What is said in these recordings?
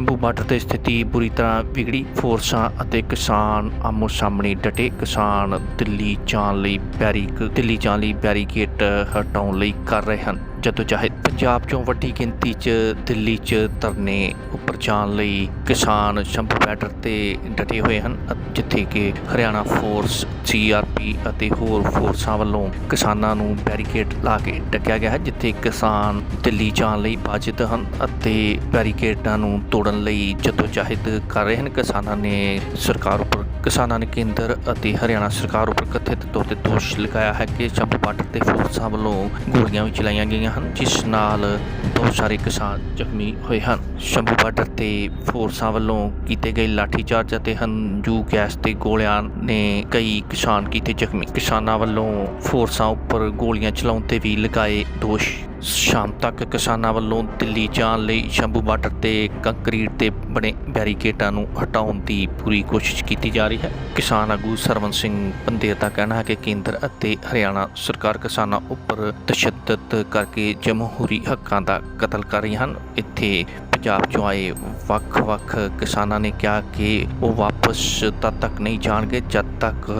Shambhu border ਤੇ ਸਥਿਤੀ ਬੁਰੀ ਤਰ੍ਹਾਂ ਵਿਗੜੀ। ਫੋਰਸਾਂ ਅਤੇ ਕਿਸਾਨ ਆਮੋ ਸਾਹਮਣੇ ਡਟੇ। ਕਿਸਾਨ ਦਿੱਲੀ ਜਾਣ ਲਈ ਬੈਰੀਕ ਦਿੱਲੀ ਜਾਣ ਲਈ ਬੈਰੀਕੇਡ ਹਟਾਉਣ ਲਈ ਕਰ ਰਹੇ ਹਨ। ਜਦੋਂ ਚਾਹੇ ਪੰਜਾਬ ਚੋਂ ਵੱਡੀ ਗਿਣਤੀ 'ਚ ਦਿੱਲੀ 'ਚ ਧਰਨੇ ਉੱਪਰ ਜਾਣ ਲਈ ਕਿਸਾਨ ਸ਼ੰਭੂ ਬਾਰਡਰ ਤੇ ਡਟੇ ਹੋਏ ਹਨ ਜਿੱਥੇ ਕਿ ਹਰਿਆਣਾ ਫੋਰਸ ਸੀਆਰਪੀ ਅਤੇ ਹੋਰ ਫੋਰਸਾਂ ਵੱਲੋਂ ਕਿਸਾਨਾਂ ਨੂੰ ਬੈਰੀਕੇਡ ਲਾ ਕੇ ਡੱਕਿਆ ਗਿਆ ਹੈ, ਜਿੱਥੇ ਕਿਸਾਨ ਦਿੱਲੀ ਜਾਣ ਲਈ ਬਾਜਿਤ ਹਨ ਅਤੇ ਬੈਰੀਕੇਡਾਂ ਨੂੰ ਤੋੜਨ ਲਈ ਜਦੋਜਹਿਦ ਕਰ ਰਹੇ ਹਨ। ਕਿਸਾਨਾਂ ਨੇ ਸਰਕਾਰ ਉੱਪਰ ਕਿਸਾਨਾਂ ਨੇ ਕੇਂਦਰ ਅਤੇ ਹਰਿਆਣਾ ਸਰਕਾਰ ਉੱਪਰ ਕਥਿਤ ਤੌਰ ਤੇ ਦੋਸ਼ ਲਗਾਇਆ ਹੈ ਕਿ ਸ਼ੰਭੂ ਬਾਰਡਰ ਤੇ ਫੋਰਸਾਂ ਵੱਲੋਂ ਗੋਲੀਆਂ ਵੀ ਚਲਾਈਆਂ ਗਈਆਂ ਹਨ, ਜਿਸ ਨਾਲ ਬਹੁਤ ਸਾਰੇ ਕਿਸਾਨ ਜ਼ਖਮੀ ਹੋਏ ਹਨ। ਸ਼ੰਭੂ ਬਾਰਡਰ ਤੇ ਫੋਰਸਾਂ ਵੱਲੋਂ ਕੀਤੇ ਗਏ ਲਾਠੀਚਾਰਜ ਅਤੇ ਹੰਝੂ ਗੈਸ ਤੇ ਗੋਲਿਆਂ ਨੇ ਕਈ ਕਿਸਾਨ ਕੀਤੇ ਜ਼ਖਮੀ। ਕਿਸਾਨਾਂ ਵੱਲੋਂ ਫੋਰਸਾਂ ਉੱਪਰ ਗੋਲੀਆਂ ਚਲਾਉਣ ਤੇ ਵੀ ਲਗਾਏ ਦੋਸ਼। ਸ਼ਾਮ ਤੱਕ ਕਿਸਾਨਾਂ ਵੱਲੋਂ ਦਿੱਲੀ ਜਾਣ ਲਈ ਸ਼ੰਭੂ ਬਾਰਡਰ ਤੇ ਕੰਕਰੀਟ 'ਤੇ ਬਣੇ ਬੈਰੀਕੇਡਾਂ ਨੂੰ ਹਟਾਉਣ ਦੀ ਪੂਰੀ ਕੋਸ਼ਿਸ਼ ਕੀਤੀ ਜਾ ਰਹੀ ਹੈ। ਕਿਸਾਨ ਆਗੂ ਸਰਵਨ ਸਿੰਘ ਪੰਦੇਰ ਦਾ ਕਹਿਣਾ ਹੈ ਕਿ ਕੇਂਦਰ ਅਤੇ ਹਰਿਆਣਾ ਸਰਕਾਰ ਕਿਸਾਨਾਂ ਉੱਪਰ ਤਸ਼ੱਦਦ ਕਰਕੇ ਜਮਹੂਰੀ ਹੱਕਾਂ ਦਾ ਕਤਲ ਕਰ ਰਹੀ ਹਨ। ਇੱਥੇ ਪੰਜਾਬ ਚੋਂ ਆਏ ਵੱਖ-ਵੱਖ ਕਿਸਾਨਾਂ ਨੇ ਕਿਹਾ ਕਿ ਉਹ ਵਾਪਸ ਤਦ ਤੱਕ ਨਹੀਂ ਜਾਣਗੇ ਜਦ ਤੱਕ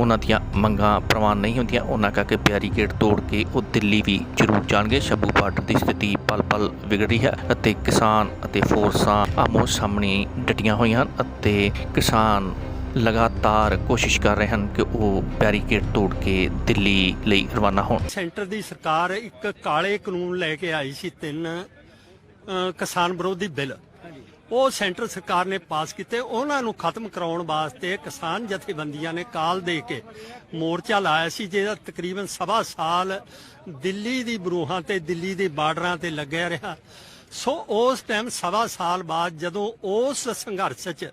ਉਹਨਾਂ ਦੀਆਂ ਮੰਗਾਂ ਪ੍ਰਵਾਨ ਨਹੀਂ ਹੁੰਦੀਆਂ। ਉਹਨਾਂ ਕਹਾ ਕਿ ਬੈਰੀਕੇਡ ਤੋੜ ਕੇ ਉਹ ਦਿੱਲੀ ਵੀ ਜ਼ਰੂਰ ਜਾਣਗੇ। ਸ਼ੰਭੂ ਬਾਰਡਰ ਦੀ ਸਥਿਤੀ ਪਲ-ਪਲ ਵਿਗੜ ਰਹੀ ਹੈ ਅਤੇ ਕਿਸਾਨ ਅਤੇ ਫੋਰਸਾਂ ਆਮੋ ਸਾਹਮਣੇ ਡਟੀਆਂ ਹੋਈਆਂ ਹਨ ਅਤੇ ਕਿਸਾਨ ਲਗਾਤਾਰ ਕੋਸ਼ਿਸ਼ ਕਰ ਰਹੇ ਹਨ ਕਿ ਉਹ ਬੈਰੀਕੇਡ ਤੋੜ ਕੇ ਦਿੱਲੀ ਲਈ ਰਵਾਨਾ ਹੋਣ। ਸੈਂਟਰ ਦੀ ਸਰਕਾਰ ਇੱਕ ਕਾਲੇ ਕਾਨੂੰਨ ਲੈ ਕੇ ਆਈ ਸੀ ਤਿੰਨ ਕਿਸਾਨ ਵਿਰੋਧੀ ਬਿੱਲ। ਉਹ ਸੈਂਟਰ ਸਰਕਾਰ ਨੇ ਪਾਸ ਕੀਤੇ। ਉਹਨਾਂ ਨੂੰ ਖਤਮ ਕਰਾਉਣ ਵਾਸਤੇ ਕਿਸਾਨ ਜਥੇਬੰਦੀਆਂ ਨੇ ਕਾਲ ਦੇ ਕੇ ਮੋਰਚਾ ਲਾਇਆ ਸੀ, ਜਿਹਦਾ ਤਕਰੀਬਨ ਸਵਾ ਸਾਲ ਦਿੱਲੀ ਦੀ ਬਰੂਹਾਂ ਤੇ, ਦਿੱਲੀ ਦੇ ਬਾਰਡਰਾਂ ਤੇ ਲੱਗਿਆ ਰਿਹਾ। ਸੋ ਉਸ ਟਾਈਮ ਸਵਾ ਸਾਲ ਬਾਅਦ ਜਦੋਂ ਉਸ ਸੰਘਰਸ਼ 'ਚ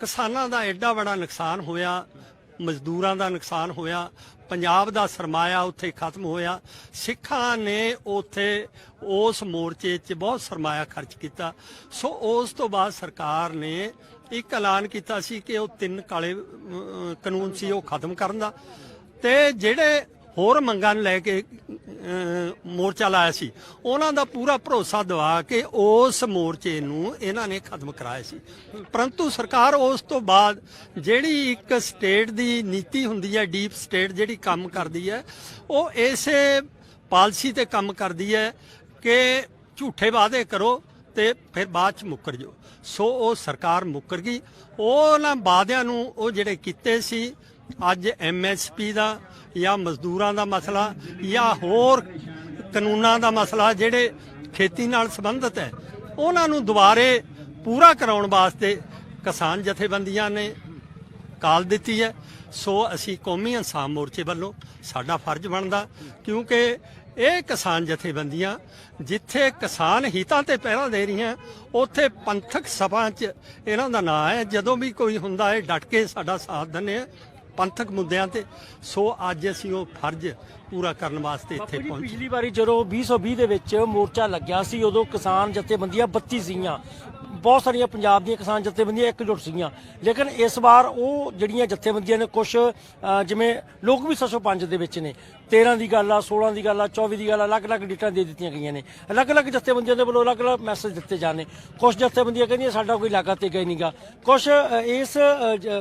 ਕਿਸਾਨਾਂ ਦਾ ਐਡਾ ਬੜਾ ਨੁਕਸਾਨ ਹੋਇਆ, ਮਜ਼ਦੂਰਾਂ ਦਾ ਨੁਕਸਾਨ ਹੋਇਆ ਪੰਜਾਬ ਦਾ ਸਰਮਾਇਆ ਉੱਥੇ ਖਤਮ ਹੋਇਆ। ਸਿੱਖਾਂ ਨੇ ਉੱਥੇ ਉਸ ਮੋਰਚੇ 'ਚ ਬਹੁਤ ਸਰਮਾਇਆ ਖਰਚ ਕੀਤਾ। ਸੋ ਉਸ ਤੋਂ ਬਾਅਦ ਸਰਕਾਰ ਨੇ ਇੱਕ ਐਲਾਨ ਕੀਤਾ ਸੀ ਕਿ ਉਹ ਤਿੰਨ ਕਾਲੇ ਕਾਨੂੰਨ ਸੀ, ਉਹ ਖਤਮ ਕਰਨ ਦਾ। ਤੇ ਜਿਹੜੇ ਹੋਰ ਮੰਗਾਂ ਨੂੰ ਲੈ ਕੇ ਮੋਰਚਾ ਲਾਇਆ ਸੀ। ਉਹਨਾਂ ਦਾ ਪੂਰਾ ਭਰੋਸਾ ਦਿਵਾ ਕੇ ਉਸ ਮੋਰਚੇ ਨੂੰ ਇਹਨਾਂ ਨੇ ਖਤਮ ਕਰਾਇਆ ਸੀ। ਪਰੰਤੂ ਸਰਕਾਰ ਉਸ ਤੋਂ ਬਾਅਦ ਜਿਹੜੀ ਇੱਕ ਸਟੇਟ ਦੀ ਨੀਤੀ ਹੁੰਦੀ ਹੈ, ਡੀਪ ਸਟੇਟ ਜਿਹੜੀ ਕੰਮ ਕਰਦੀ ਹੈ, ਉਹ ਇਸੇ ਪਾਲਿਸੀ ਤੇ ਕੰਮ ਕਰਦੀ ਹੈ ਕਿ ਝੂਠੇ ਵਾਅਦੇ ਕਰੋ ਤੇ ਫਿਰ ਬਾਅਦ ਚ ਮੁੱਕਰ ਜਾਓ। ਸੋ ਉਹ ਸਰਕਾਰ ਮੁੱਕਰ ਗਈ। ਉਹਨਾਂ ਵਾਅਦਿਆਂ ਨੂੰ ਉਹ ਜਿਹੜੇ ਕੀਤੇ ਸੀ ਅੱਜ ਐਮਐਸਪੀ ਦਾ ਜਾਂ ਮਜ਼ਦੂਰਾਂ ਦਾ ਮਸਲਾ ਜਾਂ ਹੋਰ ਕਾਨੂੰਨਾਂ ਦਾ ਮਸਲਾ ਜਿਹੜੇ ਖੇਤੀ ਨਾਲ ਸੰਬੰਧਿਤ ਹੈ, ਉਹਨਾਂ ਨੂੰ ਦੁਬਾਰੇ ਪੂਰਾ ਕਰਾਉਣ ਵਾਸਤੇ ਕਿਸਾਨ ਜਥੇਬੰਦੀਆਂ ਨੇ ਕਾਲ ਦਿੱਤੀ ਹੈ। ਸੋ ਅਸੀਂ ਕੌਮੀ ਇਨਸਾਫ ਮੋਰਚੇ ਵੱਲੋਂ ਸਾਡਾ ਫਰਜ਼ ਬਣਦਾ ਕਿਉਂਕਿ ਇਹ ਕਿਸਾਨ ਜਥੇਬੰਦੀਆਂ ਜਿੱਥੇ ਕਿਸਾਨ ਹਿੱਤਾਂ ਤੇ ਪਹਿਰਾ ਦੇ ਰਹੀਆਂ, ਉੱਥੇ ਪੰਥਕ ਸਭਾ 'ਚ ਇਹਨਾਂ ਦਾ ਨਾਂ ਹੈ। ਜਦੋਂ ਵੀ ਕੋਈ ਹੁੰਦਾ ਹੈ, ਡਟ ਕੇ ਸਾਡਾ ਸਾਥ ਦਿੰਦੇ ਆ। ਪੰਥਕ ਮੁੱਦਿਆਂ ਤੇ। ਸੋ ਅੱਜ ਅਸੀਂ ਉਹ ਫਰਜ਼ ਪੂਰਾ ਕਰਨ ਵਾਸਤੇ ਇੱਥੇ ਪਹੁੰਚੇ। ਪਿਛਲੀ ਵਾਰੀ ਜਦੋਂ 2020 ਦੇ ਵਿੱਚ ਮੋਰਚਾ ਲੱਗਿਆ ਸੀ ਉਦੋਂ ਕਿਸਾਨ ਜਥੇਬੰਦੀਆਂ 32 ਸੀਗੀਆਂ। ਬਹੁਤ ਸਾਰੀਆਂ ਪੰਜਾਬ ਦੀਆਂ ਕਿਸਾਨ ਜਥੇਬੰਦੀਆਂ ਇਕਜੁੱਟ ਸੀਗੀਆਂ। ਲੇਕਿਨ ਇਸ ਵਾਰ ਉਹ ਜਿਹੜੀਆਂ ਜਥੇਬੰਦੀਆਂ ਨੇ ਕੁਝ ਜਿਵੇਂ ਲੋਕ ਵੀ 705 ਦੇ ਵਿੱਚ ਨੇ। 13 ਦੀ ਗੱਲ ਆ 16 ਦੀ ਗੱਲ ਆ 24 ਦੀ ਗੱਲ ਆ, ਅਲੱਗ-ਅਲੱਗ ਡੇਟਾਂ ਦੇ ਦਿੱਤੀਆਂ ਗਈਆਂ ਨੇ। ਅਲੱਗ-ਅਲੱਗ ਜਥੇਬੰਦੀਆਂ ਦੇ ਵੱਲੋਂ ਅਲੱਗ-ਅਲੱਗ ਮੈਸੇਜ ਦਿੱਤੇ ਜਾਣੇ ਕੁਝ ਜਥੇਬੰਦੀਆਂ ਕਹਿੰਦੀਆਂ ਸਾਡਾ ਕੋਈ ਲਾਗਾ ਤੇ ਗਏ ਨਹੀਂਗਾ ਕੁਝ ਇਸ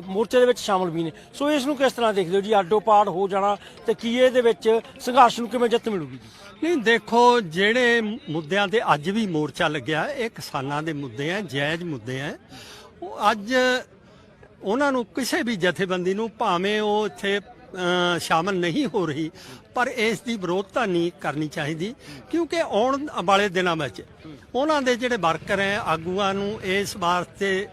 ਮੋਰਚੇ ਦੇ ਵਿੱਚ ਸ਼ਾਮਲ ਵੀ ਨੇ। ਸੋ ਇਸ ਨੂੰ ਕਿਸ ਤਰ੍ਹਾਂ ਦੇਖਦੇ ਹੋ ਜੀ? ਆਡੋ ਪਾੜ ਹੋ ਜਾਣਾ ਤੇ ਕੀ ਇਹਦੇ ਵਿੱਚ ਸੰਘਰਸ਼ ਨੂੰ ਕਿਵੇਂ ਜਿੱਤ ਮਿਲੂਗੀ ਨਹੀਂ, ਦੇਖੋ, ਜਿਹੜੇ ਮੁੱਦਿਆਂ ਤੇ ਅੱਜ ਵੀ ਮੋਰਚਾ ਲੱਗਿਆ, ਇਹ ਕਿਸਾਨਾਂ ਦੇ ਮੁੱਦੇ ਆ। ਜਾਇਜ਼ ਮੁੱਦੇ ਆ ਉਹ ਅੱਜ ਉਹਨਾਂ ਨੂੰ ਕਿਸੇ ਵੀ ਜਥੇਬੰਦੀ ਨੂੰ ਭਾਵੇਂ ਉਹ ਇੱਥੇ ਅ, ਸ਼ਾਮਲ ਨਹੀਂ ਹੋ ਰਹੀ ਪਰ ਇਸ ਦੀ ਵਿਰੋਧਤਾ ਨਹੀਂ ਕਰਨੀ ਚਾਹੀਦੀ ਕਿਉਂਕਿ ਆਉਣ ਵਾਲੇ ਦਿਨਾਂ ਵਿੱਚ ਉਹਨਾਂ ਦੇ ਜਿਹੜੇ ਵਰਕਰ ਹੈ ਆਗੂਆਂ ਨੂੰ ਇਸ ਵਾਸਤੇ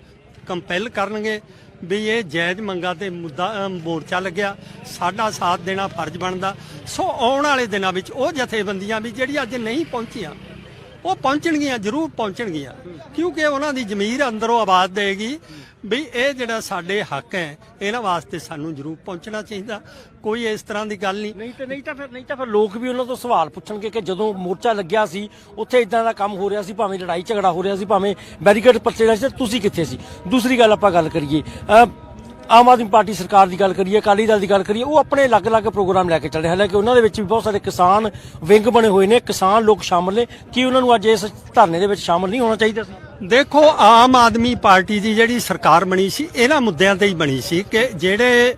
ਕੰਪੈਲ ਕਰਨਗੇ ਵੀ ਇਹ ਜਾਇਜ਼ ਮੰਗਾ ਤੇ ਮੁੱਦਾ ਮੋਰਚਾ ਲੱਗਿਆ ਸਾਡਾ ਸਾਥ ਦੇਣਾ ਫਰਜ਼ ਬਣਦਾ। ਸੋ ਆਉਣ ਵਾਲੇ ਦਿਨਾਂ ਵਿੱਚ ਉਹ ਜਥੇਬੰਦੀਆਂ ਵੀ ਜਿਹੜੀਆਂ ਅੱਜ ਨਹੀਂ ਪਹੁੰਚੀਆਂ ਉਹ ਪਹੁੰਚਣਗੀਆਂ, ਜ਼ਰੂਰ ਪਹੁੰਚਣਗੀਆਂ। ਕਿਉਂਕਿ ਉਹਨਾਂ ਦੀ ਜ਼ਮੀਰ ਅੰਦਰੋਂ ਆਵਾਜ਼ ਦੇਗੀ ਵੀ ਇਹ ਜਿਹੜਾ ਸਾਡੇ ਹੱਕ ਹੈ, ਇਹਨਾਂ ਵਾਸਤੇ ਸਾਨੂੰ ਜ਼ਰੂਰ ਪਹੁੰਚਣਾ ਚਾਹੀਦਾ। ਕੋਈ ਇਸ ਤਰ੍ਹਾਂ ਦੀ ਗੱਲ ਨਹੀਂ। ਨਹੀਂ ਤੇ ਨਹੀਂ ਤਾਂ ਫਿਰ, ਨਹੀਂ ਤਾਂ ਫਿਰ ਲੋਕ ਵੀ ਉਹਨਾਂ ਤੋਂ ਸਵਾਲ ਪੁੱਛਣਗੇ ਕਿ ਜਦੋਂ ਮੋਰਚਾ ਲੱਗਿਆ ਸੀ, ਉੱਥੇ ਇਦਾਂ ਦਾ ਕੰਮ ਹੋ ਰਿਹਾ ਸੀ, ਭਾਵੇਂ ਲੜਾਈ ਝਗੜਾ ਹੋ ਰਿਹਾ ਸੀ, ਭਾਵੇਂ ਬੈਰੀਕੇਡ ਪੱਟੇ ਰਹੇ ਸੀ ਤੁਸੀਂ ਕਿੱਥੇ ਸੀ? ਦੂਸਰੀ ਗੱਲ ਆਪਾਂ ਗੱਲ ਕਰੀਏ। ਆਮ ਆਦਮੀ ਪਾਰਟੀ ਸਰਕਾਰ ਦੀ ਗੱਲ ਕਰੀਏ, ਅਕਾਲੀ ਦਲ ਦੀ ਗੱਲ ਕਰੀਏ, ਉਹ ਆਪਣੇ ਅਲੱਗ-ਅਲੱਗ ਪ੍ਰੋਗਰਾਮ ਲੈ ਕੇ ਚੱਲ ਰਹੇ। ਹਾਲਾਂਕਿ ਉਹਨਾਂ ਦੇ ਵਿੱਚ ਵੀ ਬਹੁਤ ਸਾਰੇ ਕਿਸਾਨ ਵਿੰਗ ਬਣੇ ਹੋਏ ਨੇ, ਕਿਸਾਨ ਲੋਕ ਸ਼ਾਮਲ ਨੇ। ਕੀ ਉਹਨਾਂ ਨੂੰ ਅੱਜ ਇਸ ਧਰਨੇ ਦੇ ਵਿੱਚ ਸ਼ਾਮਲ ਨਹੀਂ ਹੋਣਾ ਚਾਹੀਦਾ ਸੀ? ਦੇਖੋ, ਆਮ ਆਦਮੀ ਪਾਰਟੀ ਦੀ ਜਿਹੜੀ ਸਰਕਾਰ ਬਣੀ ਸੀ, ਇਹਨਾਂ ਮੁੱਦਿਆਂ ਤੇ ਹੀ ਬਣੀ ਸੀ ਕਿ ਜਿਹੜੇ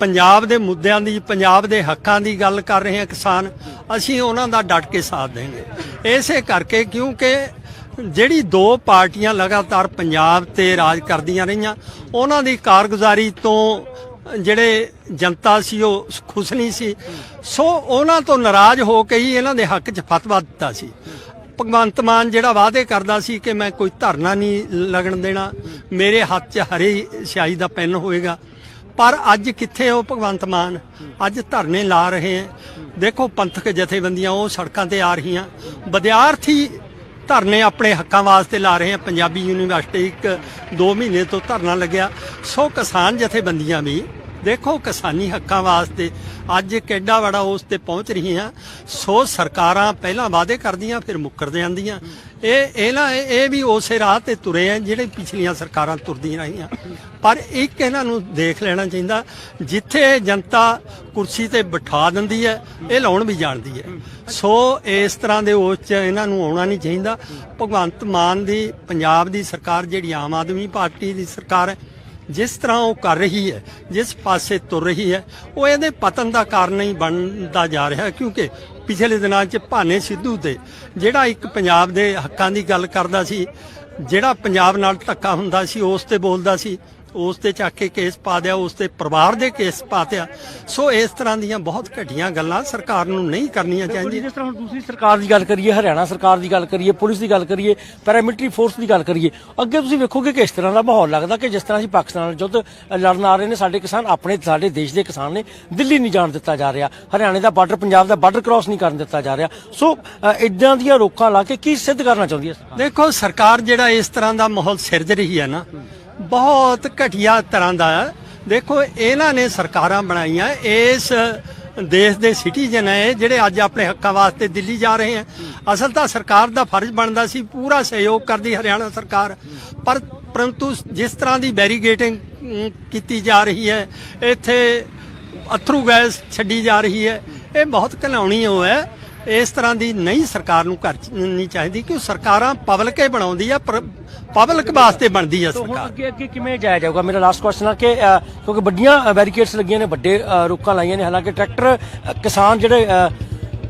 ਪੰਜਾਬ ਦੇ ਮੁੱਦਿਆਂ ਦੀ, ਪੰਜਾਬ ਦੇ ਹੱਕਾਂ ਦੀ ਗੱਲ ਕਰ ਰਹੇ ਹਾਂ ਕਿਸਾਨ, ਅਸੀਂ ਉਹਨਾਂ ਦਾ ਡਟ ਕੇ ਸਾਥ ਦੇਵਾਂਗੇ ਇਸੇ ਕਰਕੇ ਕਿਉਂਕਿ ਜਿਹੜੀ ਦੋ ਪਾਰਟੀਆਂ ਲਗਾਤਾਰ ਪੰਜਾਬ ਤੇ ਰਾਜ ਕਰਦੀਆਂ ਰਹੀਆਂ, ਉਹਨਾਂ ਦੀ ਕਾਰਗੁਜ਼ਾਰੀ ਤੋਂ ਜਿਹੜੇ ਜਨਤਾ ਸੀ, ਉਹ ਖੁਸ਼ ਨਹੀਂ ਸੀ। ਸੋ ਉਹਨਾਂ ਤੋਂ ਨਾਰਾਜ਼ ਹੋ ਕੇ ਹੀ ਇਹਨਾਂ ਦੇ ਹੱਕ 'ਚ ਫਤਵਾ ਦਿੱਤਾ ਸੀ। ਭਗਵੰਤ ਮਾਨ ਜਿਹੜਾ ਵਾਅਦੇ ਕਰਦਾ ਸੀ ਕਿ ਮੈਂ ਕੋਈ ਧਰਨਾ ਨਹੀਂ ਲੱਗਣ ਦੇਣਾ, ਮੇਰੇ ਹੱਥ 'ਚ ਹਰੀ ਸਿਆਹੀ ਦਾ ਪੈਨ ਹੋਏਗਾ। ਪਰ ਅੱਜ ਕਿੱਥੇ ਉਹ ਭਗਵੰਤ ਮਾਨ? ਅੱਜ ਧਰਨੇ ਲਾ ਰਹੇ ਹੈ ਦੇਖੋ ਪੰਥਕ ਜਥੇਬੰਦੀਆਂ ਉਹ ਸੜਕਾਂ ਤੇ ਆ ਰਹੀਆਂ। ਵਿਦਿਆਰਥੀ ਧਰਨੇ ਆਪਣੇ ਹੱਕਾਂ ਵਾਸਤੇ ਲਾ ਰਹੇ ਆ ਪੰਜਾਬੀ ਯੂਨੀਵਰਸਿਟੀ ਇੱਕ 2 ਮਹੀਨੇ ਤੋਂ ਧਰਨਾ ਲੱਗਿਆ। ਸੋ ਕਿਸਾਨ ਜਥੇਬੰਦੀਆਂ ਵੀ, ਦੇਖੋ ਕਿਸਾਨੀ ਹੱਕਾਂ ਵਾਸਤੇ ਅੱਜ ਕਿੱਡਾ ਬੜਾ ਉਸ ਤੇ ਪਹੁੰਚ ਰਹੀਆਂ। ਸੋ ਸਰਕਾਰਾਂ ਪਹਿਲਾਂ ਵਾਅਦੇ ਕਰਦੀਆਂ, ਫਿਰ ਮੁੱਕਰ ਜਾਂਦੀਆਂ ਇਹ ਇਹਨਾਂ ਇਹ ਇਹ ਵੀ ਉਸੇ ਰਾਹ ਤੇ ਤੁਰੇ ਆ ਜਿਹੜੇ ਪਿਛਲੀਆਂ ਸਰਕਾਰਾਂ ਤੁਰਦੀਆਂ ਰਹੀਆਂ। ਪਰ ਇੱਕ ਇਹਨਾਂ ਨੂੰ ਦੇਖ ਲੈਣਾ ਚਾਹੀਦਾ, ਜਿੱਥੇ ਜਨਤਾ ਕੁਰਸੀ ਤੇ ਬਿਠਾ ਦਿੰਦੀ ਹੈ, ਇਹ ਲਾਉਣ ਵੀ ਜਾਣਦੀ ਹੈ। ਸੋ ਇਸ ਤਰ੍ਹਾਂ ਦੇ ਉਸ ਚ ਇਹਨਾਂ ਨੂੰ ਆਉਣਾ ਨਹੀਂ ਚਾਹੀਦਾ। ਭਗਵੰਤ ਮਾਨ ਦੀ, ਪੰਜਾਬ ਦੀ ਸਰਕਾਰ ਜਿਹੜੀ ਆਮ ਆਦਮੀ ਪਾਰਟੀ ਦੀ ਸਰਕਾਰ ਹੈ ਜਿਸ ਤਰ੍ਹਾਂ ਉਹ ਕਰ ਰਹੀ ਹੈ, ਜਿਸ ਪਾਸੇ ਤੁਰ ਰਹੀ ਹੈ, ਉਹ ਇਹਦੇ ਪਤਨ ਦਾ ਕਾਰਨ ਹੀ ਬਣਦਾ ਜਾ ਰਿਹਾ ਕਿਉਂਕਿ ਪਿਛਲੇ ਦਿਨਾਂ 'ਚ ਭਾਨੇ ਸਿੱਧੂ ਤੇ ਜਿਹੜਾ ਇੱਕ ਪੰਜਾਬ ਦੇ ਹੱਕਾਂ ਦੀ ਗੱਲ ਕਰਦਾ ਸੀ, ਜਿਹੜਾ ਪੰਜਾਬ ਨਾਲ ਧੱਕਾ ਹੁੰਦਾ ਸੀ, ਉਸ ਤੇ ਬੋਲਦਾ ਸੀ ਉਸ ਤੇ ਚੱਕ ਕੇ ਕੇਸ ਪਾ ਦਿਆ ਉਸ ਤੇ ਪਰਿਵਾਰ ਦੇ ਕੇਸ ਪਾ ਦਿਆ। ਸੋ ਇਸ ਤਰ੍ਹਾਂ ਦੀਆਂ ਬਹੁਤ ਘਟੀਆਂ ਗੱਲਾਂ ਸਰਕਾਰ ਨੂੰ ਨਹੀਂ ਕਰਨੀਆਂ ਚਾਹੀਦੀਆਂ। ਜਿਸ ਤਰ੍ਹਾਂ ਹੁਣ ਦੂਸਰੀ ਸਰਕਾਰ ਦੀ ਗੱਲ ਕਰੀਏ ਹਰਿਆਣਾ ਸਰਕਾਰ ਦੀ ਗੱਲ ਕਰੀਏ ਪੁਲਿਸ ਦੀ ਗੱਲ ਕਰੀਏ ਪੈਰਾਮਿਲਟਰੀ ਫੋਰਸ ਦੀ ਗੱਲ ਕਰੀਏ ਅੱਗੇ ਤੁਸੀਂ ਵੇਖੋਗੇ ਕਿ ਇਸ ਤਰ੍ਹਾਂ ਦਾ ਮਾਹੌਲ ਲੱਗਦਾ ਕਿ ਜਿਸ ਤਰ੍ਹਾਂ ਅਸੀਂ ਪਾਕਿਸਤਾਨ ਨਾਲ ਯੁੱਧ ਲੜਨ ਆ ਰਹੇ ਨੇ ਸਾਡੇ ਕਿਸਾਨ ਆਪਣੇ ਸਾਡੇ ਦੇਸ਼ ਦੇ ਕਿਸਾਨ ਨੇ ਦਿੱਲੀ ਨਹੀਂ ਜਾਣ ਦਿੱਤਾ ਜਾ ਰਿਹਾ। ਹਰਿਆਣੇ ਦਾ ਬਾਰਡਰ ਪੰਜਾਬ ਦਾ ਬਾਰਡਰ ਕ੍ਰਾਸ ਨਹੀਂ ਕਰਨ ਦਿੱਤਾ ਜਾ ਰਿਹਾ। ਸੋ ਇਦਾਂ ਦੀਆਂ ਰੋਕਾਂ ਲਾ ਕੇ ਕੀ ਸਿੱਧ ਕਰਨਾ ਚਾਹੁੰਦੀ ਹੈ ਦੇਖੋ ਸਰਕਾਰ ਜਿਹੜਾ ਇਸ ਤਰ੍ਹਾਂ ਦਾ ਮਾਹੌਲ ਸਿਰਜ ਰਹੀ ਹੈ ਨਾ ਬਹੁਤ ਘਟੀਆ ਤਰ੍ਹਾਂ ਦਾ ਦੇਖੋ, ਇਹਨਾਂ ਨੇ ਸਰਕਾਰਾਂ ਬਣਾਈਆਂ। ਇਸ ਦੇਸ਼ ਦੇ ਸਿਟੀਜ਼ਨ ਹੈ, ਜਿਹੜੇ ਅੱਜ ਆਪਣੇ ਹੱਕਾਂ ਵਾਸਤੇ ਦਿੱਲੀ ਜਾ ਰਹੇ ਹੈ। ਅਸਲ ਤਾਂ ਸਰਕਾਰ ਦਾ ਫਰਜ਼ ਬਣਦਾ ਸੀ, ਪੂਰਾ ਸਹਿਯੋਗ ਕਰਦੀ ਹਰਿਆਣਾ ਸਰਕਾਰ। ਪਰ ਪਰੰਤੂ ਜਿਸ ਤਰ੍ਹਾਂ ਦੀ ਬੈਰੀਗੇਟਿੰਗ ਕੀਤੀ ਜਾ ਰਹੀ ਹੈ, ਇੱਥੇ ਅਥਰੂ ਗੈਸ ਛੱਡੀ ਜਾ ਰਹੀ ਹੈ, ਇਹ ਬਹੁਤ ਘਿਨਾਉਣੀ ਹੋ ਹੈ। ਇਸ ਤਰ੍ਹਾਂ ਦੀ ਨਹੀਂ ਸਰਕਾਰ ਨੂੰ ਕਰਨੀ ਚਾਹੀਦੀ ਕਿ ਸਰਕਾਰਾਂ ਪਬਲਿਕ ਹੀ ਬਣਾਉਂਦੀ ਆ ਪਬਲਿਕ ਵਾਸਤੇ ਬਣਦੀ ਆ ਸਰਕਾਰ। ਅੱਗੇ ਅੱਗੇ ਕਿਵੇਂ ਜਾਇਆ ਜਾਊਗਾ? ਮੇਰਾ ਲਾਸਟ ਕੁਐਸਚਨ ਆ ਕਿ ਕਿਉਂਕਿ ਵੱਡੀਆਂ ਬੈਰੀਕੇਡਸ ਲੱਗੀਆਂ ਨੇ ਵੱਡੇ ਰੋਕਾਂ ਲਾਈਆਂ ਨੇ ਹਾਲਾਂਕਿ ਟਰੈਕਟਰ ਕਿਸਾਨ ਜਿਹੜੇ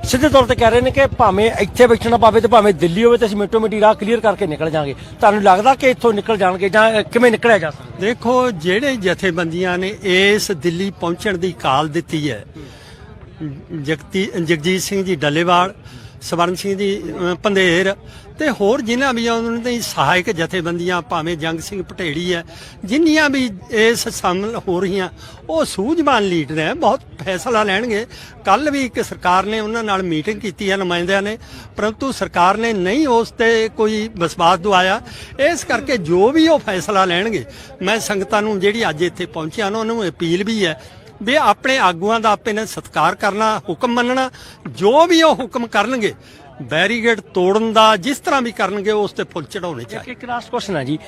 ਸਿੱਧੇ ਤੌਰ ਤੇ ਕਹਿ ਰਹੇ ਨੇ ਕਿ ਭਾਵੇਂ ਇੱਥੇ ਬੈਠਣਾ ਪਵੇ ਤੇ ਭਾਵੇਂ ਦਿੱਲੀ ਹੋਵੇ ਤੇ ਅਸੀਂ ਮਿੰਟੋ ਮਿੰਟੀ ਰਾਹ ਕਲੀਅਰ ਕਰਕੇ ਨਿਕਲ ਜਾਾਂਗੇ। ਤੁਹਾਨੂੰ ਲੱਗਦਾ ਕਿ ਇੱਥੋਂ ਨਿਕਲ ਜਾਣਗੇ ਜਾਂ ਕਿਵੇਂ ਨਿਕਲਿਆ ਜਾ ਸਕਦਾ? ਦੇਖੋ ਜਿਹੜੇ ਜਥੇਬੰਦੀਆਂ ਨੇ ਇਸ ਦਿੱਲੀ ਪਹੁੰਚਣ ਦੀ ਕਾਲ ਦਿੱਤੀ ਹੈ ਜਗਤੀ ਜਗਜੀਤ ਸਿੰਘ ਜੀ ਡੱਲੇਵਾਲ, ਸਵਰਨ ਸਿੰਘ ਜੀ ਪੰਧੇਰ ਤੇ ਹੋਰ ਜਿਨ੍ਹਾਂ ਵੀ ਉਹਨਾਂ ਦੀ ਸਹਾਇਕ ਜਥੇਬੰਦੀਆਂ ਭਾਵੇਂ ਜੰਗ ਸਿੰਘ ਪਟੇੜੀ ਹੈ, ਜਿੰਨੀਆਂ ਵੀ ਇਸ ਸ਼ਾਮਲ ਹੋ ਰਹੀਆਂ, ਉਹ ਸੂਝਵਾਨ ਲੀਡਰ ਹੈ ਬਹੁਤ ਫੈਸਲਾ ਲੈਣਗੇ। ਕੱਲ ਵੀ ਇੱਕ ਸਰਕਾਰ ਨੇ ਉਹਨਾਂ ਨਾਲ ਮੀਟਿੰਗ ਕੀਤੀ ਹੈ, ਨੁਮਾਇੰਦਿਆਂ ਨੇ, ਪਰੰਤੂ ਸਰਕਾਰ ਨੇ ਨਹੀਂ ਉਸ ਤੇ ਕੋਈ ਵਿਸ਼ਵਾਸ ਦਵਾਇਆ। ਇਸ ਕਰਕੇ ਜੋ ਵੀ ਉਹ ਫੈਸਲਾ ਲੈਣਗੇ, ਮੈਂ ਸੰਗਤਾਂ ਨੂੰ ਜਿਹੜੀ ਅੱਜ ਇੱਥੇ ਪਹੁੰਚਿਆ ਉਹਨਾਂ ਨੂੰ ਅਪੀਲ ਵੀ ਹੈ ਵੀ ਆਪਣੇ ਆਗੂਆਂ ਦਾ ਆਪੇ ਨੇ ਸਤਿਕਾਰ ਕਰਨਾ ਹੁਕਮ ਮੰਨਣਾ ਜੋ ਵੀ ਉਹ ਹੁਕਮ ਕਰਨਗੇ ਬੈਰੀਗੇਡ ਤੋੜਨ ਦਾ ਜਿਸ ਤਰ੍ਹਾਂ ਵੀ ਕਰਨਗੇ ਉਸ ਤੇ ਫੁੱਲ ਚੜਾਉਣੇ ਚਾਹੀਦੇ। ਇੱਕ ਲਾਸਟ ਕੁਐਸਚਨ ਹੈ ਜੀ।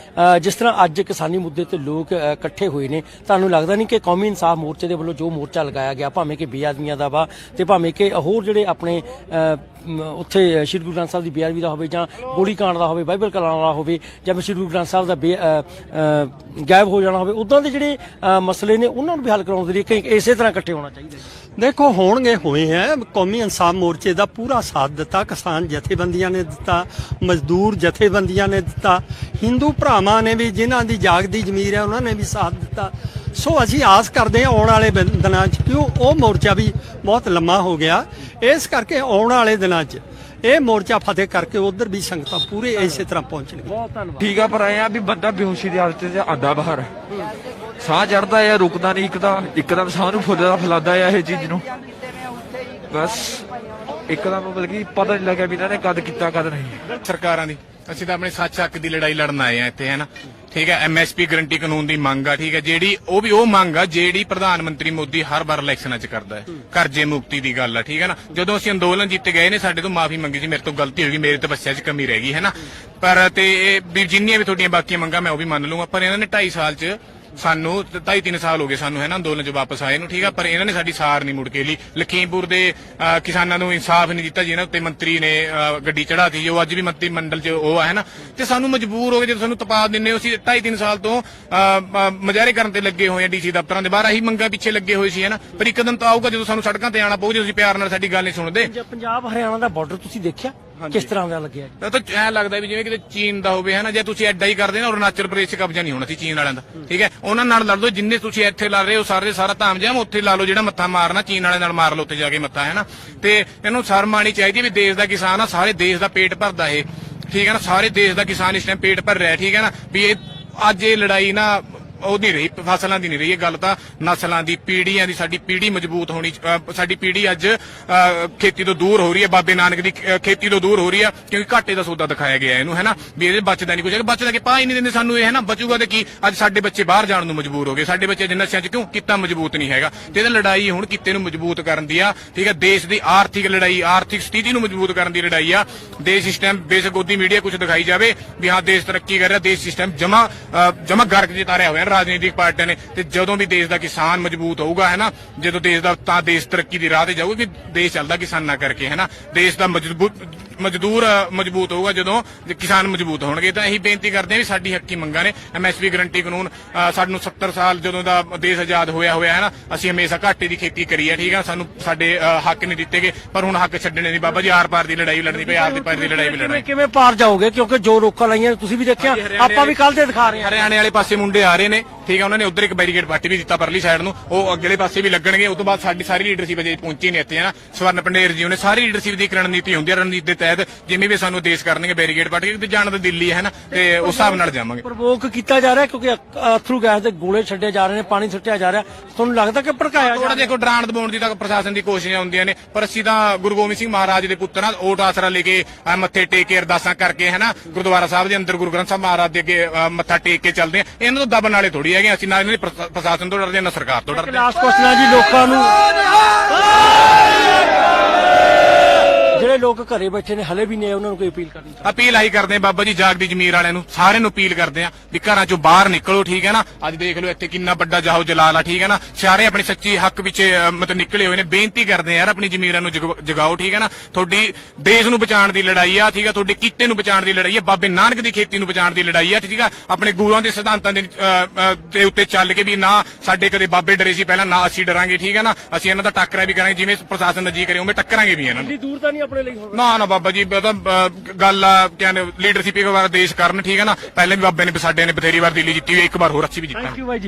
ਜਿਸ ਤਰ੍ਹਾਂ ਅੱਜ ਕਿਸਾਨੀ ਮੁੱਦੇ ਤੇ ਲੋਕ ਇਕੱਠੇ ਹੋਏ ਨੇ ਤੁਹਾਨੂੰ ਲੱਗਦਾ ਨਹੀਂ ਕਿ ਕੌਮੀ ਇਨਸਾਫ ਮੋਰਚੇ ਦੇ ਵੱਲੋਂ ਜੋ ਮੋਰਚਾ ਲਗਾਇਆ ਗਿਆ ਭਾਵੇਂ ਕਿ ਬੇਆਦਮੀਆਂ ਦਾ ਵਾ ਤੇ ਭਾਵੇਂ ਕਿ ਹੋਰ ਜਿਹੜੇ ਆਪਣੇ ਉੱਥੇ ਸ਼੍ਰੀ ਗੁਰੂ ਗ੍ਰੰਥ ਸਾਹਿਬ ਦੀ ਬੇਅਦਬੀ ਦਾ ਹੋਵੇ ਜਾਂ ਗੋਲੀ ਕਾਂਡ ਦਾ ਹੋਵੇ, ਬਾਈਬਲ ਕਲਾਮ ਦਾ ਹੋਵੇ ਜਾਂ ਸ਼੍ਰੀ ਗੁਰੂ ਗ੍ਰੰਥ ਸਾਹਿਬ ਦਾ ਬੇ- ਗਾਇਬ ਹੋ ਜਾਣਾ ਹੋਵੇ, ਉਦਾਂ ਦੇ ਜਿਹੜੇ ਮਸਲੇ ਨੇ ਉਹਨਾਂ ਨੂੰ ਵੀ ਹੱਲ ਕਰਾਉਣ ਦੇ ਲਈ ਕਈ ਇਸੇ ਤਰ੍ਹਾਂ ਇਕੱਠੇ ਹੋਣਾ ਚਾਹੀਦਾ ਦੇਖੋ, ਹੋਣਗੇ, ਹੋਏ ਹੈ। ਕੌਮੀ ਇਨਸਾਫ ਮੋਰਚੇ ਦਾ ਪੂਰਾ ਸਾਥ ਦਿੱਤਾ, ਕਿਸਾਨ ਜਥੇਬੰਦੀਆਂ ਨੇ ਦਿੱਤਾ, ਮਜ਼ਦੂਰ ਜਥੇਬੰਦੀਆਂ ਨੇ ਦਿੱਤਾ, ਹਿੰਦੂ ਭਰਾਵਾਂ ਨੇ ਵੀ ਜਿਨ੍ਹਾਂ ਦੀ ਜਾਗਦੀ ਜ਼ਮੀਰ ਹੈ, ਉਹਨਾਂ ਨੇ ਵੀ ਸਾਥ ਦਿੱਤਾ। ਸੋ ਅਸੀਂ ਆਸ ਕਰਦੇ ਹਾਂ ਆਉਣ ਵਾਲੇ ਦਿਨਾਂ 'ਚ ਕਿਉਂ ਉਹ ਮੋਰਚਾ ਵੀ ਬਹੁਤ ਲੰਮਾ ਹੋ ਗਿਆ। ਇਸ ਕਰਕੇ ਆਉਣ ਵਾਲੇ ਦਿਨਾਂ 'ਚ ਇਹ ਮੋਰਚਾ ਫਤਿਹ ਕਰਕੇ ਉਧਰ ਵੀ ਸੰਗਤਾਂ ਪੂਰੇ ਇਸੇ ਤਰ੍ਹਾਂ ਪਹੁੰਚਣਗੀਆਂ ਬਹੁਤ ਧੰਨਵਾਦ। ਠੀਕ ਆ ਪਰ ਆਏ ਆ ਵੀ ਬੰਦਾ ਬੇਹੋਸ਼ੀ ਦੀ ਹਾਲਤ 'ਚ ਆਂਦਾ ਬਾਹਰ ਸਾਹ ਚੜਦਾ ਆ ਰੁਕਦਾ ਨਹੀਂ ਇੱਕਦਮ ਇੱਕਦਮ ਸਾਹ ਨੂੰ ਫੁੱਲਦਾ ਫਲਾਦਾ ਆ ਇਹ ਚੀਜ਼ ਨੂੰ। ਬਸ ਇੱਕਦਮ ਮਤਲਬ ਕਿ ਪਤਾ ਨਹੀਂ ਲੱਗਿਆ ਵੀ ਇਹਨਾਂ ਨੇ ਕਦ ਕੀਤਾ ਕਦ ਨਹੀਂ। ਸਰਕਾਰਾਂ ਦੀ ਅਸੀਂ ਤਾਂ ਆਪਣੇ ਸੱਚ ਹੱਕ ਦੀ ਲੜਾਈ ਲੜਨ ਆਏ ਆ ਇੱਥੇ ਹੈ ਨਾ? ਠੀਕ ਹੈ ਐਮਐਸਪੀ ਗਰੰਟੀ ਕਾਨੂੰਨ ਦੀ ਮੰਗ ਆ ਠੀਕ ਹੈ ਜਿਹੜੀ ਉਹ ਵੀ ਉਹ ਮੰਗ ਆ ਜਿਹੜੀ ਪ੍ਰਧਾਨ ਮੰਤਰੀ ਮੋਦੀ ਹਰ ਵਾਰ ਇਲੈਕਸ਼ਨਾਂ 'ਚ ਕਰਦਾ ਹੈ ਕਰਜ਼ੇ ਮੁਕਤੀ ਦੀ ਗੱਲ ਆ ਠੀਕ ਹੈ ਨਾ? ਜਦੋਂ ਅਸੀਂ ਅੰਦੋਲਨ ਜਿੱਤ ਗਏ ਨੇ ਸਾਡੇ ਤੋਂ ਮਾਫੀ ਮੰਗੀ ਸੀ ਮੇਰੇ ਤੋਂ ਗਲਤੀ ਹੋ ਗਈ ਮੇਰੇ ਤਪੱਸਿਆ 'ਚ ਕਮੀ ਰਹਿ ਗਈ ਹੈ ਨਾ? ਪਰ ਤੇ ਇਹ ਵੀ ਜਿੰਨੀਆਂ ਵੀ ਤੁਹਾਡੀਆਂ ਬਾਕੀਆਂ ਮੰਗਾਂ ਮੈਂ ਉਹ ਵੀ ਮੰਨ ਲੂੰਗਾ ਪਰ ਇਹਨਾਂ ਨੇ 2.5 ਸਾਲ 'ਚ ਸਾਨੂੰ 2.5 3 ਸਾਲ ਹੋ ਗਏ ਸਾਨੂੰ ਹੈ ਨਾ ਅੰਦੋਲਨ 'ਚ ਵਾਪਸ ਆਏ ਨੂੰ ਠੀਕ ਆ ਪਰ ਇਹਨਾਂ ਨੇ ਸਾਡੀ ਸਾਰ ਨਹੀਂ ਮੁੜ ਕੇ ਲਈ। ਲਖੀਮਪੁਰ ਦੇ ਅਹ, ਕਿਸਾਨਾਂ ਨੂੰ ਇਨਸਾਫ ਨਹੀਂ ਦਿੱਤਾ ਜਿਹਨਾਂ ਉੱਤੇ ਮੰਤਰੀ ਨੇ ਅਹ, ਗੱਡੀ ਚੜਾਤੀ ਜੋ ਅੱਜ ਵੀ ਮੰਤਰੀ ਮੰਡਲ 'ਚ ਉਹ ਹੈ ਨਾ। ਤੇ ਸਾਨੂੰ ਮਜਬੂਰ ਹੋ ਗਏ ਜਦੋਂ ਸਾਨੂੰ ਤਪਾ ਦਿੰਨੇ ਹੋ ਅਸੀਂ 2.5 3 ਸਾਲ ਤੋਂ ਅਹ, ਅਹ, ਮੁਜ਼ਾਹਰੇ ਕਰਨ ਤੇ ਲੱਗੇ ਹੋਏ ਆ ਡੀਸੀ ਦਫ਼ਤਰਾਂ ਦੇ ਬਾਹਰ ਆਹੀ ਮੰਗਾਂ ਪਿੱਛੇ ਲੱਗੇ ਹੋਏ ਸੀ ਹੈ ਨਾ। ਪਰ ਇੱਕ ਦਿਨ ਤਾਂ ਆਊਗਾ ਜਦੋਂ ਸਾਨੂੰ ਸੜਕਾਂ ਤੇ ਆਣਾ ਪਊ ਜੇ ਤੁਸੀਂ ਪਿਆਰ ਨਾਲ ਸਾਡੀ ਗੱਲ ਨਹੀਂ ਸੁਣਦੇ। ਜੇ ਪੰਜਾਬ ਹਰਿਆਣਾ ਦਾ ਬਾਰਡਰ ਤੁਸੀਂ ਦੇਖਿਆ? ਕਿਸ ਤਰ੍ਹਾਂ ਦਾ ਲੱਗਿਆ ਜੀ? ਤਾਂ ਤਾਂ ਐ ਲੱਗਦਾ ਵੀ ਜਿਵੇਂ ਕਿਤੇ ਚੀਨ ਦਾ ਹੋਵੇ ਹਨਾ ਜੇ ਤੁਸੀਂ ਐਡਾ ਹੀ ਕਰਦੇ ਨਾ ਅਰੁਣਾਚਲ ਪ੍ਰਦੇਸ਼ 'ਚ ਕਬਜ਼ਾ ਨਹੀਂ ਹੋਣਾ ਸੀ ਚੀਨ ਵਾਲਿਆਂ ਦਾ ਠੀਕ ਹੈ? ਉਹਨਾਂ ਨਾਲ ਲੜ ਲਓ ਜਿੰਨੇ ਤੁਸੀਂ ਇੱਥੇ ਲੜ ਰਹੇ ਹੋ ਸਾਰੇ ਸਾਰਾ ਧਾਮ ਜਾਮ ਉੱਥੇ ਲਾ ਲਓ ਜਿਹੜਾ ਮੱਥਾ ਮਾਰਨਾ ਚੀਨ ਵਾਲਿਆਂ ਨਾਲ ਮਾਰ ਲਓ ਉੱਥੇ ਜਾ ਕੇ ਮੱਥਾ ਹੈ ਨਾ ਤੇ ਇਹਨੂੰ ਸ਼ਰਮ ਆਣੀ ਚਾਹੀਦੀ ਵੀ ਦੇਸ਼ ਦਾ ਕਿਸਾਨ ਆ ਸਾਰੇ ਦੇਸ਼ ਦਾ ਪੇਟ ਭਰਦਾ ਇਹ ਠੀਕ ਹੈ ਨਾ? ਸਾਰੇ ਦੇਸ਼ ਦਾ ਕਿਸਾਨ ਇਸ ਟਾਈਮ ਪੇਟ ਭਰ ਰਿਹਾ ਠੀਕ ਹੈ ਨਾ? ਵੀ ਇਹ ਅੱਜ ਇਹ ਲੜਾਈ ਨਾ ਉਹ ਨਹੀਂ ਰਹੀ ਫਸਲਾਂ ਦੀ ਨਹੀਂ ਰਹੀ ਇਹ ਗੱਲ ਤਾਂ ਨਸਲਾਂ ਦੀ ਪੀੜ੍ਹੀਆਂ ਦੀ ਸਾਡੀ ਪੀੜ੍ਹੀ ਮਜ਼ਬੂਤ ਹੋਣੀ ਸਾਡੀ ਪੀੜ੍ਹੀ ਅੱਜ ਅਹ, ਖੇਤੀ ਤੋਂ ਦੂਰ ਹੋ ਰਹੀ ਹੈ ਬਾਬੇ ਨਾਨਕ ਦੀ ਖੇਤੀ ਤੋਂ ਦੂਰ ਹੋ ਰਹੀ ਹੈ ਕਿਉਂਕਿ ਘਾਟੇ ਦਾ ਸੌਦਾ ਦਿਖਾਇਆ ਗਿਆ ਇਹਨੂੰ ਹੈ ਨਾ ਵੀ ਇਹਦੇ ਬਚਦਾ ਨਹੀਂ ਕੁਝ ਬਚਦਾ ਕਿ ਪਾ ਹੀ ਨਹੀਂ ਦਿੰਦੇ ਸਾਨੂੰ ਇਹ ਹੈ ਨਾ ਬਚੂਗਾ ਤੇ ਕੀ? ਅੱਜ ਸਾਡੇ ਬੱਚੇ ਬਾਹਰ ਜਾਣ ਨੂੰ ਮਜਬੂਰ ਹੋ ਗਏ ਸਾਡੇ ਬੱਚੇ ਜਿੰਨਾ ਨਸ਼ਿਆਂ 'ਚ ਕਿਉਂ? ਕਿੱਤਾ ਮਜ਼ਬੂਤ ਨਹੀਂ ਹੈਗਾ। ਤੇ ਇਹਦਾ ਲੜਾਈ ਹੁਣ ਕਿੱਤੇ ਨੂੰ ਮਜ਼ਬੂਤ ਕਰਨ ਦੀ ਆ ਠੀਕ ਹੈ? ਦੇਸ਼ ਦੀ ਆਰਥਿਕ ਲੜਾਈ ਆਰਥਿਕ ਸਥਿਤੀ ਨੂੰ ਮਜ਼ਬੂਤ ਕਰਨ ਦੀ ਲੜਾਈ ਆ। ਦੇਸ਼ ਇਸ ਟਾਈਮ ਉਹਦੀ ਮੀਡੀਆ ਕੁਝ ਦਿਖਾਈ ਜਾਵੇ ਵੀ ਹਾਂ ਦੇਸ਼ ਤਰੱਕੀ ਕਰ ਰਿਹਾ ਦੇਸ਼ ਇਸ ਟਾਈਮ ਜਮਾ ਜਮਾ ਗਰਕ ਜਿਤਾਰਿਆ ਹੋਇਆ ਰਾਜਨੀਤਿਕ ਪਾਰਟੀਆਂ ਨੇ ਤੇ ਜਦੋਂ ਵੀ ਦੇਸ਼ ਦਾ ਕਿਸਾਨ ਮਜ਼ਬੂਤ ਹੋਊਗਾ ਹੈ ਨਾ ਜਦੋਂ ਦੇਸ਼ ਦਾ ਤਾਂ ਦੇਸ਼ ਤਰੱਕੀ ਦੀ ਰਾਹ ਤੇ ਜਾਊਗਾ ਕਿ ਦੇਸ਼ ਚੱਲਦਾ ਕਿਸਾਨਾਂ ਕਰਕੇ ਹੈ ਨਾ ਦੇਸ਼ ਦਾ ਮਜ਼ਬੂਤ ਮਜ਼ਦੂਰ ਮਜ਼ਬੂਤ ਹੋਊਗਾ ਜਦੋਂ ਕਿਸਾਨ ਮਜ਼ਬੂਤ ਹੋਣਗੇ ਤਾਂ ਇਹੀ ਬੇਨਤੀ ਕਰਦੇ ਹਾਂ ਵੀ ਸਾਡੀ ਹੱਕੀ ਮੰਗਾਂ ਨੇ ਐਮਐਸਪੀ ਗਰੰਟੀ ਕਾਨੂੰਨ ਸਾਨੂੰ 70 ਸਾਲ ਜਦੋਂ ਦਾ ਦੇਸ਼ ਆਜ਼ਾਦ ਹੋਇਆ ਹੋਇਆ ਹੈ ਨਾ ਅਸੀਂ ਹਮੇਸ਼ਾ ਘਾਟੇ ਦੀ ਖੇਤੀ ਕਰੀ ਹੈ ਠੀਕ ਹੈ ਸਾਨੂੰ ਸਾਡੇ ਹੱਕ ਨਹੀਂ ਦਿੱਤੇ ਗਏ ਪਰ ਹੁਣ ਹੱਕ ਛੱਡਣੇ ਨਹੀਂ ਬਾਬਾ ਜੀ ਆਰ ਪਾਰ ਦੀ ਲੜਾਈ ਲੜਨੀ ਪਈ ਆਰ ਦੀ ਪਾਰ ਦੀ ਲੜਾਈ ਵੀ ਲੜਨੀ। ਕਿਵੇਂ ਕਿਵੇਂ ਪਾਰ ਜਾਓਗੇ? ਕਿਉਂਕਿ ਜੋ ਰੋਕਾਂ ਲਾਈਆਂ ਤੁਸੀਂ ਵੀ ਦੇਖਿਆ ਆਪਾਂ ਵੀ ਕੱਲ ਦੇ ਦਿਖਾ ਰਹੇ ਹਾਂ। ਹਰਿਆਣੇ ਵਾਲੇ ਪਾਸੇ ਮੁੰਡੇ ਆ ਰਹੇ ਨੇ করে ਠੀਕ ਹੈ ਉਹਨਾਂ ਨੇ ਉਧਰ ਇੱਕ ਬੈਰੀਕੇਡ ਪਾਰਟੀ ਵੀ ਦਿੱਤਾ ਪਰਲੀ ਸਾਈਡ ਨੂੰ। ਉਹ ਅਗਲੇ ਪਾਸੇ ਵੀ ਲੱਗਣਗੇ ਉਸ ਤੋਂ ਬਾਅਦ ਸਾਡੀ ਸਾਰੀ ਲੀਡਰਸ਼ਿਪ ਅਜੇ ਪਹੁੰਚੀ ਨਹੀਂ ਇੱਥੇ ਹੈ ਨਾ ਸਵਰਨ ਪੰਡੇਰ ਜੀ ਉਹਨੇ ਸਾਰੀ ਲੀਡਰਸ਼ਿਪ ਦੀ ਇੱਕ ਰਣਨੀਤੀ ਹੁੰਦੀ ਹੈ ਰਣਨੀਤੀ ਦੇ ਤਹਿਤ ਜਿਵੇਂ ਵੀ ਸਾਨੂੰ ਦੇਸ਼ ਕਰਨਗੇ ਬੈਰੀਕੇਡ ਪਾਰਟੀ ਤੇ ਜਾਣ ਤਾਂ ਦਿੱਲੀ ਹੈ ਨਾ ਤੇ ਉਸ ਹਿਸਾਬ ਨਾਲ ਜਾਵਾਂਗੇ। ਪ੍ਰਵੋਕ ਕੀਤਾ ਜਾ ਰਿਹਾ ਕਿਉਂਕਿ ਅਥਰੂ ਗੈਸ ਦੇ ਗੋਲੇ ਛੱਡੇ ਜਾ ਰਹੇ ਨੇ ਪਾਣੀ ਸੁੱਟਿਆ ਜਾ ਰਿਹਾ। ਤੁਹਾਨੂੰ ਲੱਗਦਾ ਕਿ ਭੜਕਾਇਆ ਜਾ ਰਿਹਾ? ਦੇਖੋ ਡਰਾਣ ਦਬਾਉਣ ਦੀ ਤਾਂ ਪ੍ਰਸ਼ਾਸਨ ਦੀ ਕੋਸ਼ਿਸ਼ਾਂ ਹੁੰਦੀਆਂ ਨੇ ਪਰ ਅਸੀਂ ਤਾਂ ਗੁਰੂ ਗੋਬਿੰਦ ਸਿੰਘ ਮਹਾਰਾਜ ਦੇ ਪੁੱਤਰ ਨਾਲ ਓਟ ਆਸਰਾ ਲੈ ਕੇ ਮੱਥੇ ਟੇਕ ਕੇ ਅਰਦਾਸਾਂ ਕਰਕੇ ਹੈ ਨਾ ਗੁਰਦੁਆਰਾ ਸਾਹਿਬ ਦੇ ਅੰਦਰ ਗੁਰੂ ਗ੍ਰੰਥ ਸਾਹਿਬ ਮਹਾਰਾਜ ਦੇ ਅੱਗੇ ਮੱਥਾ ਟੇਕ ਕੇ ਚੱਲਦੇ ਆ। ਇਹਨਾਂ ਤੋਂ ਦਬਣ ਵਾਲੇ ਥੋੜੀ ਹੈਗੇ ਅਸੀਂ ਨਾ ਇਹਨਾਂ ਦੇ ਪ੍ਰਸ਼ਾ- ਪ੍ਰਸ਼ਾਸਨ ਤੋਂ ਡਰਦੇ ਹਾਂ, ਨਾ ਸਰਕਾਰ ਤੋਂ ਡਰਦੇ ਹਾਂ। ਲਾਸਟ ਕੁਐਸਚਨ ਹੈ ਜੀ ਲੋਕਾਂ ਨੂੰ ਲੋਕ ਘਰੇ ਬੈਠੇ ਨੇ ਹਲੇ ਵੀ ਨੇ ਉਹਨਾਂ ਨੂੰ ਕੋਈ ਅਪੀਲ ਕਰਨੀ ਚਾਹੀਦੀ। ਅਪੀਲ ਆਹੀ ਕਰਦੇ ਆ ਬਾਬਾ ਜੀ ਜਾਗਦੀ ਜ਼ਮੀਰ ਵਾਲਿਆਂ ਨੂੰ ਸਾਰਿਆਂ ਨੂੰ ਅਪੀਲ ਕਰਦੇ ਆ ਵੀ ਘਰਾਂ ਚੋਂ ਬਾਹਰ ਨਿਕਲੋ ਠੀਕ ਹੈ ਨਾ? ਅੱਜ ਦੇਖ ਲਓ ਇੱਥੇ ਕਿੰਨਾ ਵੱਡਾ ਜਾਹੋ ਜਲਾਲ ਆ ਠੀਕ ਹੈ ਨਾ? ਸਾਰੇ ਆਪਣੇ ਸੱਚੀ ਹੱਕ ਵਿੱਚ ਅਹ, ਮਤਲਬ ਨਿਕਲੇ ਹੋਏ ਨੇ ਬੇਨਤੀ ਕਰਦੇ ਆ ਯਾਰ ਆਪਣੀ ਜ਼ਮੀਰਾਂ ਨੂੰ ਜਗ- ਜਗਾਓ ਠੀਕ ਹੈ ਨਾ? ਤੁਹਾਡੀ ਦੇਸ਼ ਨੂੰ ਬਚਾਉਣ ਦੀ ਲੜਾਈ ਆ ਠੀਕ ਹੈ? ਤੁਹਾਡੇ ਕਿੱਤੇ ਨੂੰ ਬਚਾਉਣ ਦੀ ਲੜਾਈ ਆ ਬਾਬੇ ਨਾਨਕ ਦੀ ਖੇਤੀ ਨੂੰ ਬਚਾਉਣ ਦੀ ਲੜਾਈ ਆ ਠੀਕ ਆ? ਆਪਣੇ ਗੁਰੂਆਂ ਦੇ ਸਿਧਾਂਤਾਂ ਦੇ ਦੇ ਉੱਤੇ ਚੱਲ ਕੇ ਵੀ ਨਾ ਸਾਡੇ ਕਦੇ ਬਾਬੇ ਡਰੇ ਸੀ ਪਹਿਲਾਂ ਨਾ ਅਸੀਂ ਡਰਾਂਗੇ ਠੀਕ ਹੈ ਨਾ? ਅਸੀਂ ਇਹਨਾਂ ਦਾ ਟੱਕਰਾ ਵੀ ਕਰਾਂਗੇ ਜਿਵੇਂ ਪ੍ਰਸ਼ਾਸਨ ਦਾ ਜੀ ਕਰੇ ਉਵੇਂ ਟੱਕਰਾਂਗੇ ਵੀ ਇਹਨਾਂ ਨੂੰ। ਇੰਨੀ ਦੂਰ ਤਾਂ ਨਹੀਂ ਆਪਣੇ ਲਈ ਹੋਵੇ। ਨਾ ਨਾ ਬਾਬਾ ਜੀ ਇਹ ਤਾਂ ਅਹ, ਗੱਲ ਆ ਕਹਿੰਦੇ ਲੀਡਰਸ਼ਿਪ ਇੱਕ ਵਾਰ ਦੇਸ਼ ਕਰਨ ਠੀਕ ਹੈ ਨਾ? ਪਹਿਲੇ ਵੀ ਬਾਬੇ ਨੇ ਸਾਡੇ ਨੇ ਬਥੇਰੀ ਵਾਰ ਦਿੱਲੀ ਜਿੱਤੀ ਹੋਈ ਇੱਕ ਵਾਰ ਹੋਰ ਅੱਛੀ ਵੀ ਜਿੱਤਾਂਗੇ। ਥੈਂਕ ਯੂ ਬਾਈ ਜੀ।